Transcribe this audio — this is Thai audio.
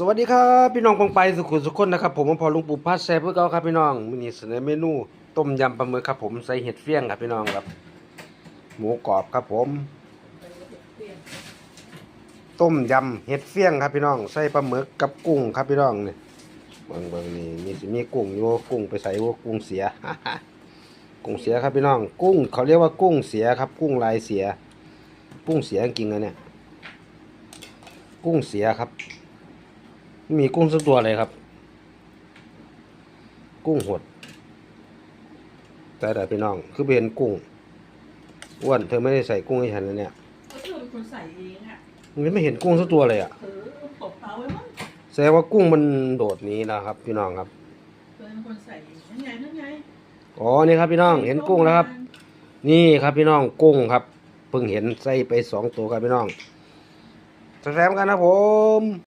สวัสดีครับพี่น้องปองไปสุขุมสุขคนนะครับผมพอลุงปู่พัดแซ่เพื่อเก่าครับพี่น้องมีเสนอเมนูต้มยำปลาหมึกครับผมใส่เห็ดเฟี้ยงครับพี่น้องครับ หมูกรอบครับผม ต้มยำเห็ดเฟี้ยงครับพี่น้องใส่ปลาหมึกกับกุ้งครับพี่น้องเนี่เบิ่งบิ่งนี่มีสิมีกุ้งอยู่กุ้งไปใส่ว่ากุ้งเสีย กุ้งเสียครับพี่น้อง กุ้งเขาเรียกว่ากุ้งเสียครับ กุ้งลายเสีย กุ้งเสียจริงๆนะเนี่ย กุ้งเสียครับ มีกุ้งสักตัวเลยครับ กุ้งหดแต่แต่พี่น้อง คือเป็นกุ้งอ้วนเธอไม่ได้ใส่กุ้งให้ฉันนะเนี่ยก็เธอเป็นคนใส่เองอะมันไม่เห็นกุ้งสักตัวเลยอะเธอตบเตาไว้มั้งแสดงว่ากุ้งมันโดดหนี้นะครับ พี่น้องครับเธอเป็นคนใส่เองนั่นไงนั่นไงอ๋อนี่ครับพี่น้องเห็นกุ้งแล้วครับ นี่ครับพี่น้องกุ้งครับเพิ่งเห็นใส่ไปสองตัวครับพี่น้องแซมกันนะผม